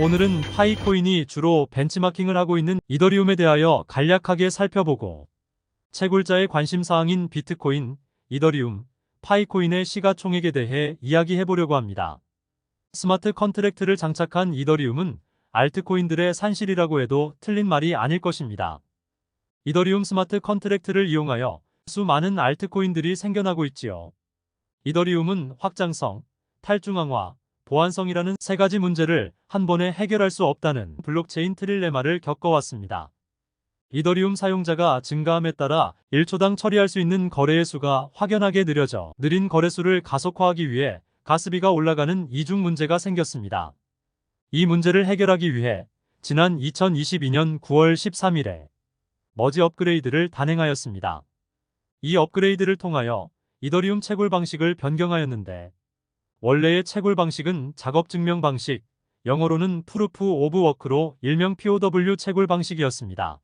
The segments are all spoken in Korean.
오늘은 파이코인이 주로 벤치마킹을 하고 있는 이더리움에 대하여 간략하게 살펴보고 채굴자의 관심사항인 비트코인, 이더리움, 파이코인의 시가총액에 대해 이야기해보려고 합니다. 스마트 컨트랙트를 장착한 이더리움은 알트코인들의 산실이라고 해도 틀린 말이 아닐 것입니다. 이더리움 스마트 컨트랙트를 이용하여 수많은 알트코인들이 생겨나고 있지요. 이더리움은 확장성, 탈중앙화, 보안성이라는 세 가지 문제를 한 번에 해결할 수 없다는 블록체인 트릴레마를 겪어왔습니다. 이더리움 사용자가 증가함에 따라 1초당 처리할 수 있는 거래의 수가 확연하게 느려져 느린 거래수를 가속화하기 위해 가스비가 올라가는 이중 문제가 생겼습니다. 이 문제를 해결하기 위해 지난 2022년 9월 13일에 머지 업그레이드를 단행하였습니다. 이 업그레이드를 통하여 이더리움 채굴 방식을 변경하였는데 원래의 채굴 방식은 작업 증명 방식, 영어로는 프루프 오브 워크로 일명 POW 채굴 방식이었습니다.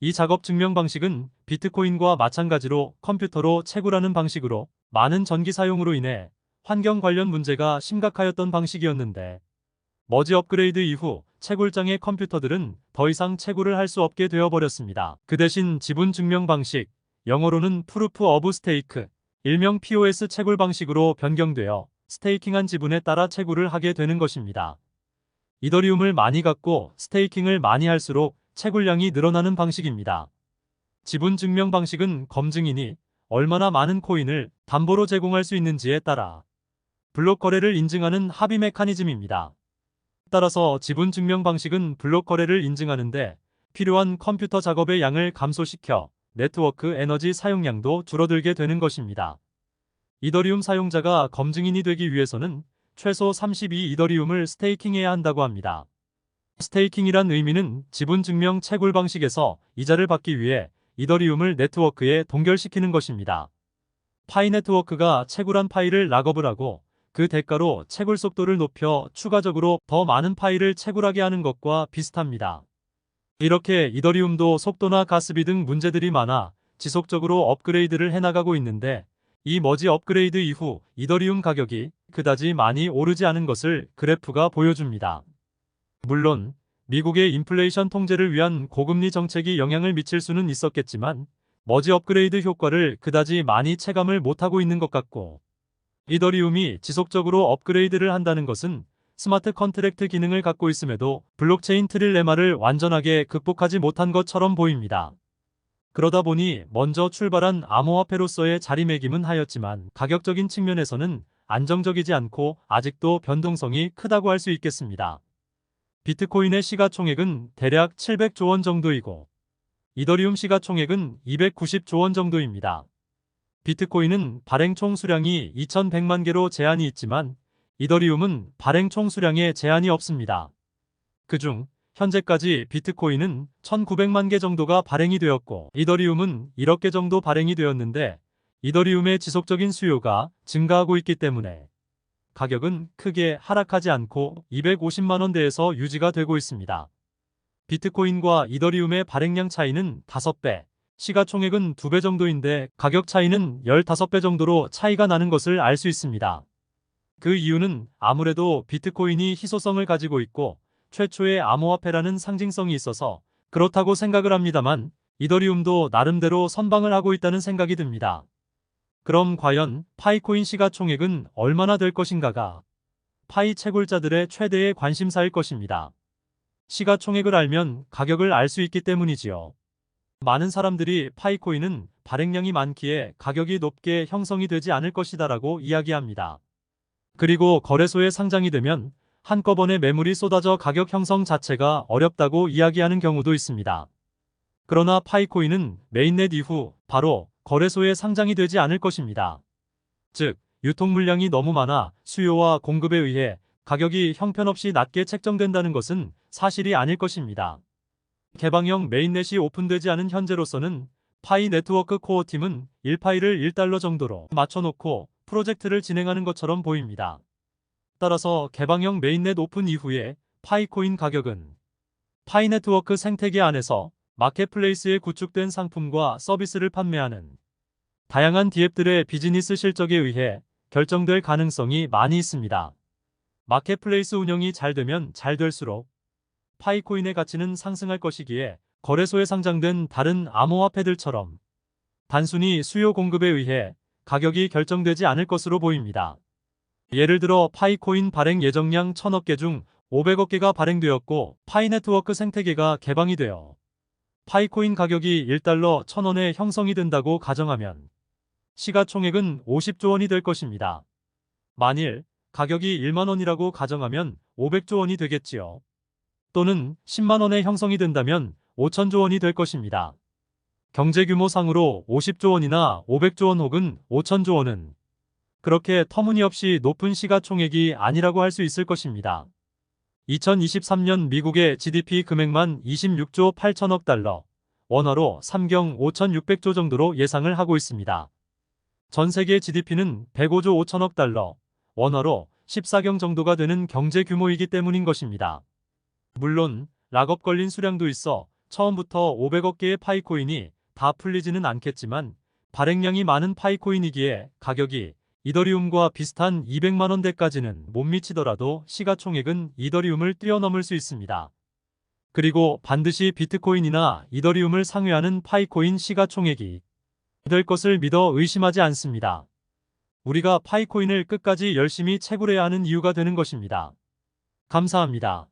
이 작업 증명 방식은 비트코인과 마찬가지로 컴퓨터로 채굴하는 방식으로 많은 전기 사용으로 인해 환경 관련 문제가 심각하였던 방식이었는데 머지 업그레이드 이후 채굴장의 컴퓨터들은 더 이상 채굴을 할 수 없게 되어버렸습니다. 그 대신 지분 증명 방식, 영어로는 프루프 오브 스테이크, 일명 POS 채굴 방식으로 변경되어 스테이킹한 지분에 따라 채굴을 하게 되는 것입니다. 이더리움을 많이 갖고 스테이킹을 많이 할수록 채굴량이 늘어나는 방식입니다. 지분 증명 방식은 검증이니 얼마나 많은 코인을 담보로 제공할 수 있는지에 따라 블록 거래를 인증하는 합의 메커니즘입니다. 따라서 지분 증명 방식은 블록 거래를 인증하는데 필요한 컴퓨터 작업의 양을 감소시켜 네트워크 에너지 사용량도 줄어들게 되는 것입니다. 이더리움 사용자가 검증인이 되기 위해서는 최소 32 이더리움을 스테이킹해야 한다고 합니다. 스테이킹이란 의미는 지분 증명 채굴 방식에서 이자를 받기 위해 이더리움을 네트워크에 동결시키는 것입니다. 파이 네트워크가 채굴한 파일을 락업을 하고 그 대가로 채굴 속도를 높여 추가적으로 더 많은 파일을 채굴하게 하는 것과 비슷합니다. 이렇게 이더리움도 속도나 가스비 등 문제들이 많아 지속적으로 업그레이드를 해나가고 있는데 이 머지 업그레이드 이후 이더리움 가격이 그다지 많이 오르지 않은 것을 그래프가 보여줍니다. 물론 미국의 인플레이션 통제를 위한 고금리 정책이 영향을 미칠 수는 있었겠지만 머지 업그레이드 효과를 그다지 많이 체감을 못하고 있는 것 같고 이더리움이 지속적으로 업그레이드를 한다는 것은 스마트 컨트랙트 기능을 갖고 있음에도 블록체인 트릴레마를 완전하게 극복하지 못한 것처럼 보입니다. 그러다 보니 먼저 출발한 암호화폐로서의 자리매김은 하였지만 가격적인 측면에서는 안정적이지 않고 아직도 변동성이 크다고 할 수 있겠습니다. 비트코인의 시가총액은 대략 700조 원 정도이고 이더리움 시가총액은 290조 원 정도입니다. 비트코인은 발행 총 수량이 2100만 개로 제한이 있지만 이더리움은 발행 총 수량에 제한이 없습니다. 그중 현재까지 비트코인은 1900만 개 정도가 발행이 되었고 이더리움은 1억 개 정도 발행이 되었는데 이더리움의 지속적인 수요가 증가하고 있기 때문에 가격은 크게 하락하지 않고 250만 원대에서 유지가 되고 있습니다. 비트코인과 이더리움의 발행량 차이는 5배, 시가총액은 2배 정도인데 가격 차이는 15배 정도로 차이가 나는 것을 알 수 있습니다. 그 이유는 아무래도 비트코인이 희소성을 가지고 있고 최초의 암호화폐라는 상징성이 있어서 그렇다고 생각을 합니다만 이더리움도 나름대로 선방을 하고 있다는 생각이 듭니다. 그럼 과연 파이코인 시가총액은 얼마나 될 것인가가 파이 채굴자들의 최대의 관심사일 것입니다. 시가총액을 알면 가격을 알 수 있기 때문이지요. 많은 사람들이 파이코인은 발행량이 많기에 가격이 높게 형성이 되지 않을 것이다라고 이야기합니다. 그리고 거래소에 상장이 되면 한꺼번에 매물이 쏟아져 가격 형성 자체가 어렵다고 이야기하는 경우도 있습니다. 그러나 파이코인은 메인넷 이후 바로 거래소에 상장이 되지 않을 것입니다. 즉, 유통 물량이 너무 많아 수요와 공급에 의해 가격이 형편없이 낮게 책정된다는 것은 사실이 아닐 것입니다. 개방형 메인넷이 오픈되지 않은 현재로서는 파이 네트워크 코어 팀은 1파일을 1달러 정도로 맞춰놓고 프로젝트를 진행하는 것처럼 보입니다. 따라서 개방형 메인넷 오픈 이후에 파이코인 가격은 파이 네트워크 생태계 안에서 마켓플레이스에 구축된 상품과 서비스를 판매하는 다양한 디앱들의 비즈니스 실적에 의해 결정될 가능성이 많이 있습니다. 마켓플레이스 운영이 잘 되면 잘 될수록 파이코인의 가치는 상승할 것이기에 거래소에 상장된 다른 암호화폐들처럼 단순히 수요 공급에 의해 가격이 결정되지 않을 것으로 보입니다. 예를 들어 파이코인 발행 예정량 1000억 개 중 500억 개가 발행되었고 파이 네트워크 생태계가 개방이 되어 파이코인 가격이 1달러 1000원에 형성이 된다고 가정하면 시가총액은 50조 원이 될 것입니다. 만일 가격이 1만 원이라고 가정하면 500조 원이 되겠지요. 또는 10만 원에 형성이 된다면 5천조 원이 될 것입니다. 경제 규모상으로 50조 원이나 500조 원 혹은 5천조 원은 그렇게 터무니없이 높은 시가총액이 아니라고 할 수 있을 것입니다. 2023년 미국의 GDP 금액만 26조 8천억 달러, 원화로 3경 5,600조 정도로 예상을 하고 있습니다. 전 세계 GDP는 105조 5천억 달러, 원화로 14경 정도가 되는 경제 규모이기 때문인 것입니다. 물론 락업 걸린 수량도 있어 처음부터 500억 개의 파이코인이 다 풀리지는 않겠지만 발행량이 많은 파이코인이기에 가격이 이더리움과 비슷한 200만 원대까지는 못 미치더라도 시가총액은 이더리움을 뛰어넘을 수 있습니다. 그리고 반드시 비트코인이나 이더리움을 상회하는 파이코인 시가총액이 될 것을 믿어 의심하지 않습니다. 우리가 파이코인을 끝까지 열심히 채굴해야 하는 이유가 되는 것입니다. 감사합니다.